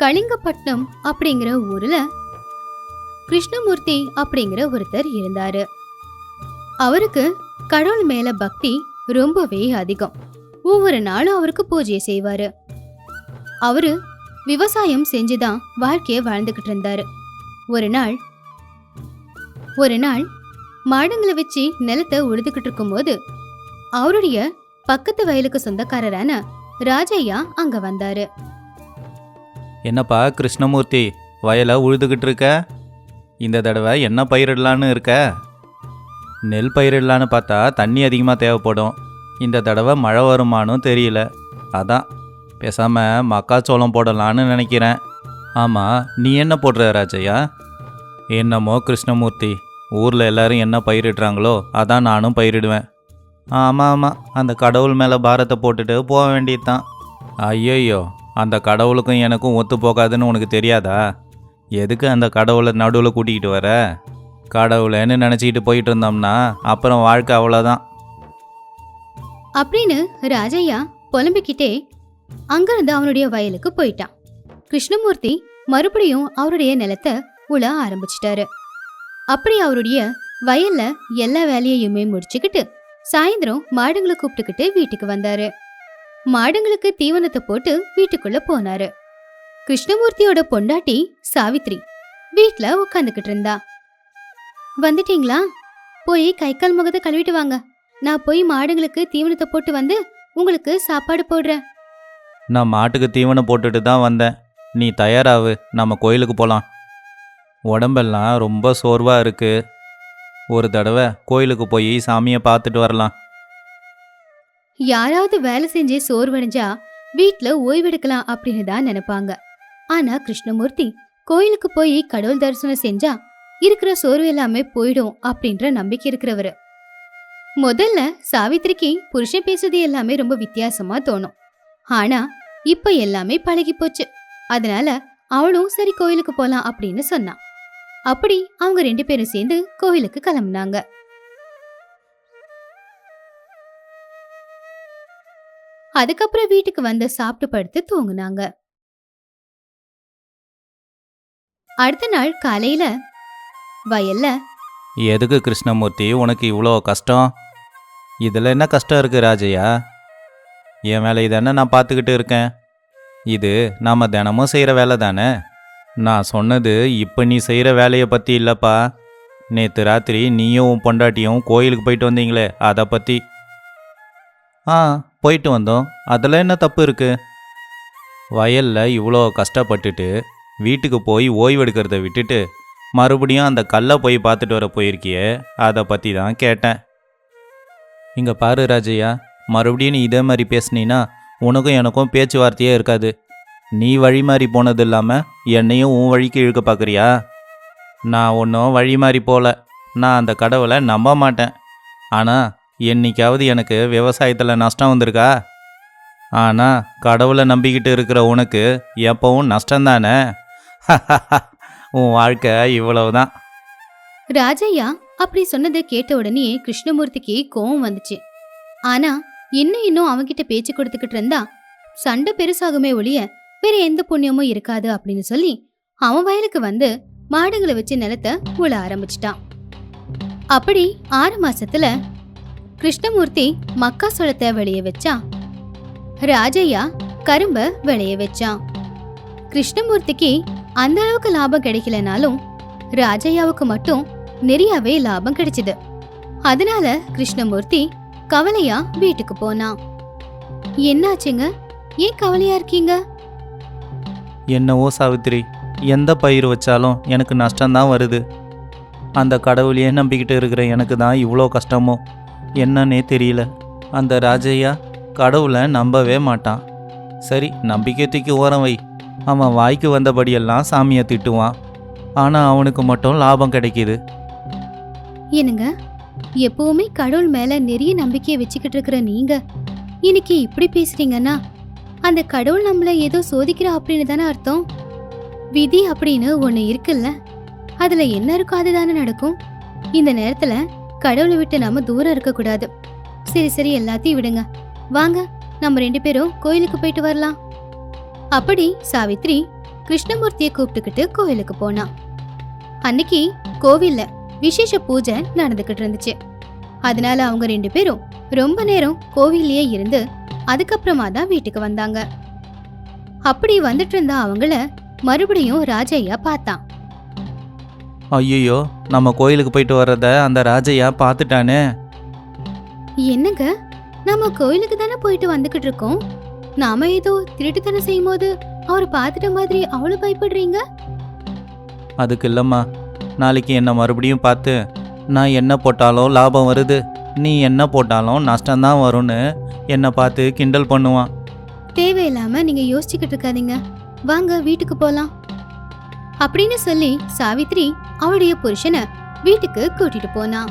கலிங்கப்பட்டினம் அப்படிங்கிற ஊர்ல கிருஷ்ணமூர்த்தி அப்படிங்கிற ஒருத்தர் இருந்தாரு. அவருக்கு கடவுள் மேல பக்தி ரொம்பவே அதிகம். ஒவ்வொரு நாளும் அவருக்கு பூஜையை செய்வாரு. அவரு விவசாயம் செஞ்சுதான் வாழ்க்கையை வாழ்ந்துகிட்டு இருந்தாரு. ஒரு நாள் ஒரு நாள் மாடுங்களை வச்சு நிலத்தை உழுதுகிட்டு இருக்கும்போது அவருடைய பக்கத்து வயலுக்கு சொந்தக்காரரான ராஜையா அங்க வந்தாரு. என்னப்பா கிருஷ்ணமூர்த்தி வயலை உழுதுகிட்டு இருக்க? இந்த தடவை என்ன பயிரிடலான்னு இருக்க? நெல் பயிரிடலான்னு பார்த்தா தண்ணி அதிகமாக தேவைப்படும். இந்த தடவை மழை வருமானும் தெரியல. அதான் பேசாமல் மக்காச்சோளம் போடலான்னு நினைக்கிறேன். ஆமாம் நீ என்ன போடுற ராஜையா என்னமோ கிருஷ்ணமூர்த்தி ஊரில் எல்லாரும் என்ன பயிரிடுறாங்களோ அதான் நானும் பயிரிடுவேன். ஆமாம் ஆமாம் அந்த கடவுள் மேலே பாரத்தை போட்டுட்டு போக வேண்டியது தான் ஐயையோ அந்த கடவுளுக்கும் எனக்கும் ஒத்து போகாதுன்னு உனக்கு தெரியாதா? எதுக்கு அந்த கடவுளை நடுவில் கூட்டிகிட்டு வர? கடவுளைன்னு நினச்சிக்கிட்டு போயிட்டு இருந்தோம்னா அப்புறம் வாழ்க்கை அவ்வளோதான் அப்படின்னு ராஜையா புலம்பிக்கிட்டே அங்கிருந்து அவனுடைய வயலுக்கு போயிட்டான். கிருஷ்ணமூர்த்தி மறுபடியும் அவருடைய நிலத்தை உழ ஆரம்பிச்சிட்டாரு. அப்படி அவருடைய வயல்ல எல்லா வேலையையுமே முடிச்சுக்கிட்டு சாயந்தரம் மாடுங்களை கூப்பிட்டுக்கிட்டு வீட்டுக்கு வந்தாரு. மாடுங்களுக்கு தீவனத்தை போட்டு வீட்டுக்குள்ள போனாரு. கிருஷ்ணமூர்த்தியோட பொண்டாட்டி சாவித்ரி வீட்ல உட்காந்துக்கிட்டு இருந்தா. வந்துட்டீங்களா? போய் கை கால் முகத்தை கழுவிட்டு வாங்க. நான் போய் மாடுங்களுக்கு தீவனத்தை போட்டு வந்து உங்களுக்கு சாப்பாடு போடுறேன். நான் மாட்டுக்கு தீவனம் போட்டுட்டு தான் வந்தேன். நீ தயாராகு நம்ம கோயிலுக்கு போகலாம் உடம்பெல்லாம் ரொம்ப சோர்வாக இருக்கு. ஒரு தடவை கோயிலுக்கு போய் சாமியை பார்த்துட்டு வரலாம். யாராவது வேலை செஞ்சு சோர்வடைஞ்சா வீட்ல ஓய்வெடுக்கலாம் அப்படின்னு தான் நினைப்பாங்க. ஆனா கிருஷ்ணமூர்த்தி கோயிலுக்கு போய் கடவுள் தரிசனம் செஞ்சா இருக்கிற சோர்வு எல்லாமே போயிடும் அப்படின்ற நம்பிக்கை இருக்கிறவரு. முதல்ல சாவித்திரிக்கு புருஷன் பேசுறது எல்லாமே ரொம்ப வித்தியாசமா தோணும். ஆனா இப்ப எல்லாமே பழகி போச்சு. அதனால அவளும் சரி கோயிலுக்கு போலாம் அப்படின்னு சொன்னான். அப்படி அவங்க ரெண்டு பேரும் சேர்ந்து கோயிலுக்கு கிளம்புனாங்க. அதுக்கப்புறம் வீட்டுக்கு வந்து சாப்பிட்டு படுத்து தூங்குனாங்க. அடுத்த நாள் காலையில வயல்ல எதுக்கு கிருஷ்ணமூர்த்தி உனக்கு இவ்வளோ கஷ்டம்? இதில் என்ன கஷ்டம் இருக்குது ராஜையா? என் வேலை தானே நான் பார்த்துக்கிட்டு இருக்கேன். இது நாம் தினமும் செய்கிற வேலை தானே? நான் சொன்னது இப்போ நீ செய்கிற வேலையை பற்றி இல்லைப்பா. நேற்று ராத்திரி நீயும் உன் பொண்டாட்டியும் கோயிலுக்கு போயிட்டு வந்தீங்களே அதை பற்றி ஆ போயிட்டு வந்தோம். அதில் என்ன தப்பு இருக்குது வயலில் இவ்வளோ கஷ்டப்பட்டுட்டு வீட்டுக்கு போய் ஓய்வெடுக்கிறத விட்டுட்டு மறுபடியும் அந்த கல்லை போய் பார்த்துட்டு வர போயிருக்கியே அதை பற்றி தான் கேட்டேன். இங்கே பாரு ராஜையா மறுபடியும் நீ இதே மாதிரி பேசுனீன்னா உனக்கும் எனக்கும் பேச்சுவார்த்தையே இருக்காது. நீ வழி மாறி போனது இல்லாமல் என்னையும் உன் வழிக்கு இழுக்க பார்க்குறியா நான் ஒன்றும் வழி மாறி போகல நான் அந்த கடவுளை நம்ப மாட்டேன். ஆனால் என்னைக்காவது எனக்கு விவசாயத்தில் நஷ்டம் வந்திருக்கா? ஆனால் கடவுளை நம்பிக்கிட்டு இருக்கிற உனக்கு எப்பவும் நஷ்டம்தானே? உன் வாழ்க்கை இவ்வளவுதான். ராஜையா அப்படி சொன்னதை கேட்ட உடனே கிருஷ்ணமூர்த்திக்கு கோவம் வந்துச்சு. ஆனா இன்னும் இன்னும் அவன்கிட்ட பேச்சு கொடுத்துக்கிட்டு இருந்தா சண்டை பெருசாகுமே ஒழிய வேற எந்த புண்ணியமும் இருக்காது அப்படின்னு சொல்லி அவன் வயலுக்கு வந்து மாடுகளை வச்சு நிலத்தை உழ ஆரம்பிச்சிட்டான். அப்படி ஆறு மாசத்துல கிருஷ்ணமூர்த்தி மக்காசோளத்தை விளைய வச்சான் ராஜையா கரும்ப விளைய வச்சான் கிருஷ்ணமூர்த்திக்கு அந்த அளவுக்கு லாபம் கிடைக்கலனாலும் ராஜையாவுக்கு மட்டும் நிறையவே லாபம் கிடைச்சது. அதனால கிருஷ்ணமூர்த்தி கவலையா வீட்டுக்கு போனான் என்னாச்சுங்க? ஏன் கவலையா இருக்கீங்க? என்னவோ சாவித்திரி எந்த பயிர் வச்சாலும் எனக்கு நஷ்டம்தான் வருது. அந்த கடவுளையே நம்பிக்கிட்டு இருக்கிற எனக்கு தான் இவ்வளோ கஷ்டமோ? என்னன்னே தெரியல. அந்த ராஜையா கடவுளை நம்பவே மாட்டான். சரி நம்பிக்கை தூக்கி ஓரம் வை. அவன் வாய்க்கு வந்தபடியெல்லாம் சாமியை திட்டுவான். ஆனால் அவனுக்கு மட்டும் லாபம் கிடைக்கிது. என்னங்க? எப்பவுமே கடவுள் மேல நிறைய நம்பிக்கையை வச்சுக்கிட்டு இருக்கிற நீங்க. இன்னைக்கு இப்படி பேசுறீங்கன்னா அந்த கடவுள் நம்மள ஏதோ சோதிக்கிறா அப்படின்னு தானே அர்த்தம்? விதி அப்படின்னு ஒன்று இருக்குல்ல? அதுல என்ன இருக்கோ அதுதானே நடக்கும். இந்த நேரத்துல கடவுளை விட்டு நாம தூரம் இருக்க கூடாது சரி சரி எல்லாத்தையும் விடுங்க. வாங்க நம்ம ரெண்டு பேரும் கோயிலுக்கு போயிட்டு வரலாம். அப்படி சாவித்ரி கிருஷ்ணமூர்த்தியை கூப்பிட்டுக்கிட்டு கோயிலுக்கு போனான் அன்னைக்கு கோவில்ல விசேஷ பூஜை நடந்துகிட்டு இருந்துச்சு. அதனால அவங்க ரெண்டு பேரும் ரொம்ப நேரம் கோவில்லயே இருந்து அதுக்கப்புறமா தான் வீட்டுக்கு வந்தாங்க. அப்படி வந்துட்டு இருந்த அவங்கள மறுபடியும் ராஜையா பார்த்தான். ஐயோ நம்ம கோயிலுக்கு போயிட்டு வர்றத அந்த ராஜையா பார்த்துட்டானே. என்னங்க? நம்ம கோயிலுக்கு தானே போயிட்டு வந்துகிட்டு இருக்கோம்? நாம ஏதோ திருட்டுத்தனம் செய்யும் போது அவர் பார்த்துட்ட மாதிரி அவ்வளவு பயப்படுறீங்க? அதுக்கு இல்லைம்மா. நாளைக்கு என்னை மறுபடியும் பார்த்து நான் என்ன போட்டாலும் லாபம் வருது. நீ என்ன போட்டாலும் நஷ்டம்தான் வரும்னு என்னை பார்த்து கிண்டல் பண்ணுவான். தேவையில்லாம நீங்க யோசிச்சுக்கிட்டு இருக்காதீங்க. வாங்க வீட்டுக்கு போலாம். அப்படின்னு சொல்லி சாவித்ரி அவளுடைய புருஷனை வீட்டுக்கு கூட்டிட்டு போனா.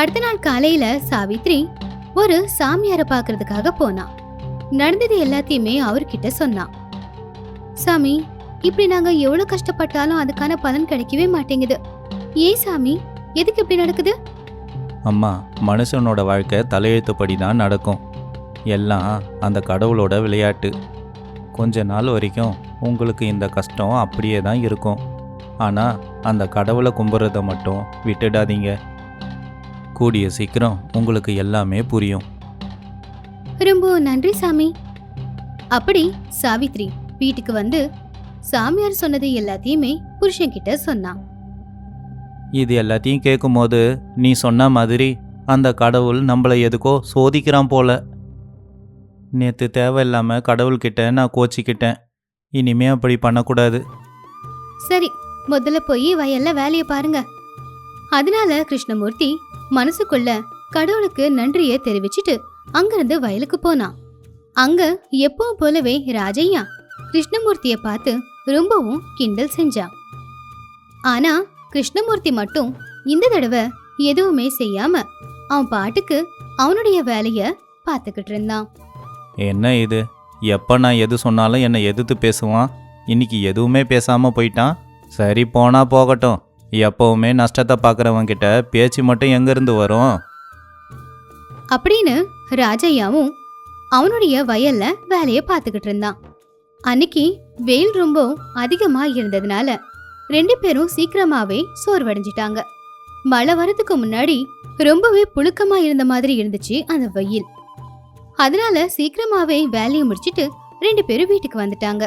அடுத்த நாள் காலையில சாவித்ரி ஒரு சாமியாரை பார்க்கறதுக்காக போனா. நடந்தது எல்லாத்தையுமே அவர்கிட்ட சொன்னான் சாமி இப்படி நாங்க எவ்வளவு கஷ்டப்பட்டாலும் அதுக்கான பலன் கிடைக்கவே மாட்டேங்குது. ஏன் சாமி? எதுக்கு இப்படி நடக்குது? அம்மா மனுஷனோட வாழ்க்கை தலையெழுத்துப்படி தான் நடக்கும். எல்லாம் அந்த கடவுளோட விளையாட்டு. கொஞ்ச நாள் வரைக்கும் உங்களுக்கு இந்த கஷ்டம் அப்படியே தான் இருக்கும். ஆனால் அந்த கடவுளை கும்பிட்றத மட்டும் விட்டுடாதீங்க. கூடிய சீக்கிரம் உங்களுக்கு எல்லாமே புரியும். ரொம்ப நன்றி சாமி. அப்படி சாவித்ரி வீட்டுக்கு வந்து சாமியார் சொன்னது எல்லாத்தையுமே புருஷன்கிட்ட சொன்னான் இது எல்லாத்தையும் கேட்கும்போது நீ சொன்ன மாதிரி அந்த கடவுள் நம்மளை எதுக்கோ சோதிக்கிறான் போல. நேற்று தேவையில்லாமல் கடவுள்கிட்ட நான் கோச்சிக்கிட்டேன். இனிமே அப்படி பண்ணக்கூடாது. சரி முதல்ல போய் வயல்ல வேலைய பாருங்க. அதனால கிருஷ்ணமூர்த்தி மனசுக்குள்ள கடவுளுக்கு நன்றியை தெரிவிச்சிட்டு அங்கிருந்து வயலுக்கு போனான். அங்க எப்பவும் போலவே ராஜையா கிருஷ்ணமூர்த்திய பார்த்து ரொம்பவும் கிண்டல் செஞ்சான். ஆனா கிருஷ்ணமூர்த்தி மட்டும் இந்த தடவை எதுவுமே செய்யாம அவன் பாட்டுக்கு அவனுடைய வேலைய பார்த்துக்கிட்டு இருந்தான். என்ன இது? எப்போ நான் எது சொன்னாலும் என்னை எதிர்த்து பேசுவான்? இன்னைக்கு எதுவுமே பேசாமல் போயிட்டான்? சரி போனால் போகட்டும். எப்பவுமே நஷ்டத்தை பார்க்குறவங்கிட்ட பேச்சு மட்டும் எங்கேருந்து வரும்? அப்படின்னு ராஜையாவும் அவனுடைய வயல்ல வேலையை பார்த்துக்கிட்டு இருந்தான். அன்னைக்கு வெயில் ரொம்ப அதிகமா இருந்ததுனால ரெண்டு பேரும் சீக்கிரமாவே சோர்வடைஞ்சிட்டாங்க. மழை வரதுக்கு முன்னாடி ரொம்பவே புழுக்கமா இருந்த மாதிரி இருந்துச்சு அந்த வெயில். அதனால சீக்கிரமாவே வேலையை முடிச்சிட்டு ரெண்டு பேரும் வீட்டுக்கு வந்துட்டாங்க.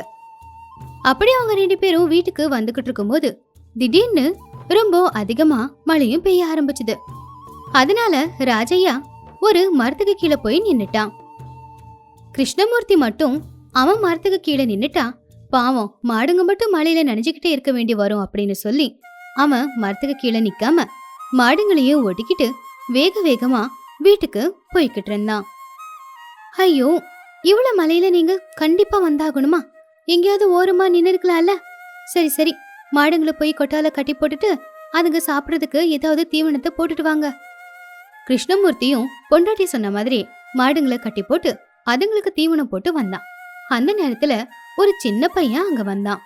அப்படி அவங்க ரெண்டு பேரும் வீட்டுக்கு வந்துகிட்டு இருக்கும்போது திடீர்னு ரொம்ப அதிகமா மழையும் பெய்ய ஆரம்பிச்சது. அதனால ராஜையா ஒரு மரத்துக்கு கீழே போய் நின்னுட்டான். கிருஷ்ணமூர்த்தி மட்டும் அவன் மரத்துக்கு கீழே நின்னுட்டான் பாவம் மாடுங்க மட்டும் மழையில நனைஞ்சுக்கிட்டே இருக்க வேண்டி வரும் அப்படின்னு சொல்லி அவன் மரத்துக்கு கீழே நிக்காம மாடுங்களையும் ஒட்டிக்கிட்டு வேக வேகமா வீட்டுக்கு போய்கிட்டு இருந்தான். ஐயோ இவ்வளவு மலையில நீங்க கண்டிப்பா வந்தாகணுமா? எங்கேயாவது ஓரமா நின்னு இருக்கலாம்ல சரி சரி. மாடுங்களை போய் கொட்டால கட்டி போட்டுட்டு அதுங்க சாப்பிட்றதுக்கு ஏதாவது தீவனத்தை போட்டுட்டு வாங்க. கிருஷ்ணமூர்த்தியும் பொண்டாட்டி சொன்ன மாதிரி மாடுங்களை கட்டி போட்டு அதுங்களுக்கு தீவனம் போட்டு வந்தான். அந்த நேரத்துல ஒரு சின்ன பையன் அங்க வந்தான்.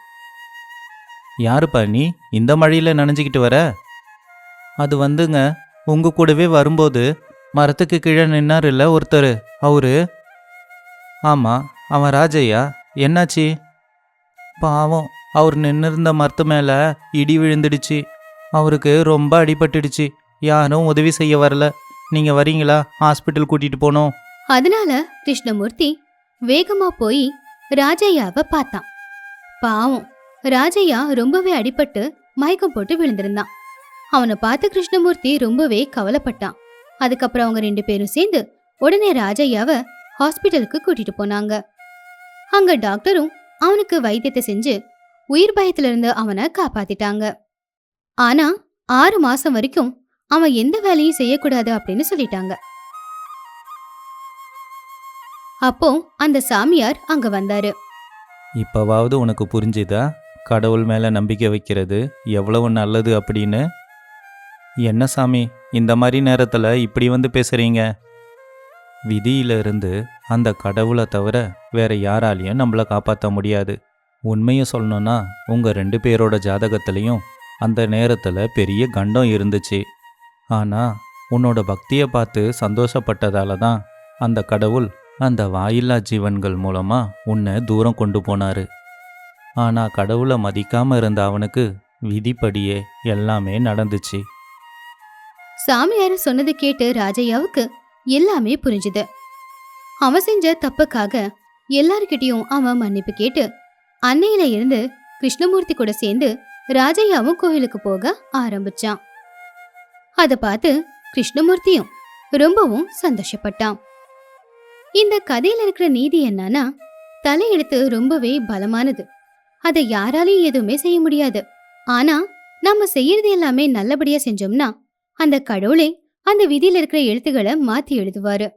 யாருப்பா நீ? இந்த மழையில் நனைஞ்சுக்கிட்டு வர? அது வந்துங்க உங்க கூடவே வரும்போது மரத்துக்கு கீழே நின்னார் இல்ல ஒருத்தர் அவரு? ஆமாம் அவன் ராஜையா என்னாச்சு? பாவம் அவர் நின்னிருந்த மரத்து மேலே இடி விழுந்துடுச்சு. அவருக்கு ரொம்ப அடிபட்டுடுச்சு. யாரும் உதவி செய்ய வரல. நீங்கள் வரீங்களா? ஹாஸ்பிட்டல் கூட்டிகிட்டு போனோம். அதனால கிருஷ்ணமூர்த்தி வேகமா போய் ராஜையாவை பார்த்தான். பாவம் ராஜையா ரொம்பவே அடிபட்டு மயக்கம் போட்டு விழுந்திருந்தான். அவனை பார்த்து கிருஷ்ணமூர்த்தி ரொம்பவே கவலைப்பட்டான். அதுக்கப்புறம் அவங்க ரெண்டு பேரும் சேர்ந்து உடனே ராஜையாவை ஹாஸ்பிட்டலுக்கு கூட்டிட்டு போனாங்க. அங்க டாக்டரும் அவனுக்கு வைத்தியத்தை செஞ்சு உயிர் பயத்திலிருந்து அவனை காப்பாத்திட்டாங்க. ஆனா ஆறு மாசம் வரைக்கும் அவன் எந்த வேலையும் செய்யக்கூடாது அப்படின்னு சொல்லிட்டாங்க. அப்போ அந்த சாமியார் அங்க வந்தாரு. இப்போவாவது உனக்கு புரிஞ்சுதா? கடவுள் மேலே நம்பிக்கை வைக்கிறது எவ்வளவு நல்லது அப்படின்னு? என்ன சாமி இந்த மாதிரி நேரத்தில் இப்படி வந்து பேசுகிறீங்க விதியிலிருந்து அந்த கடவுளை தவிர வேற யாராலையும் நம்மளை காப்பாற்ற முடியாது. உண்மையை சொல்லணும்னா உங்கள் ரெண்டு பேரோட ஜாதகத்துலேயும் அந்த நேரத்தில் பெரிய கண்டம் இருந்துச்சு. ஆனால் உன்னோட பக்தியை பார்த்து சந்தோஷப்பட்டதால தான் அந்த கடவுள் அந்த வாயில்லா ஜீவன்கள் மூலமாக உன்னை தூரம் கொண்டு போனாரு. ஆனால் கடவுளை மதிக்காமல் இருந்த அவனுக்கு விதிப்படியே எல்லாமே நடந்துச்சு. சாமியார் சொன்னது கேட்டு ராஜையாவுக்கு எல்லாமே புரிஞ்சுது. அவன் செஞ்ச தப்புக்காக எல்லார்கிட்டயும் அவன் மன்னிப்பு கேட்டு அன்னையில இருந்து கிருஷ்ணமூர்த்தி கூட சேர்ந்து ராஜையாவும் கோயிலுக்கு போக ஆரம்பிச்சான். அத பார்த்து கிருஷ்ணமூர்த்தியும் ரொம்பவும் சந்தோஷப்பட்டான். இந்த கதையில இருக்கிற நீதி என்னன்னா தலையெழுத்து ரொம்பவே பலமானது. அதை யாராலையும் எதுவுமே செய்ய முடியாது. ஆனா நம்ம செய்யறது எல்லாமே நல்லபடியா செஞ்சோம்னா அந்த கடவுளே அந்த விதியில இருக்கிற எழுத்துக்களை மாத்தி எழுதுவாரு.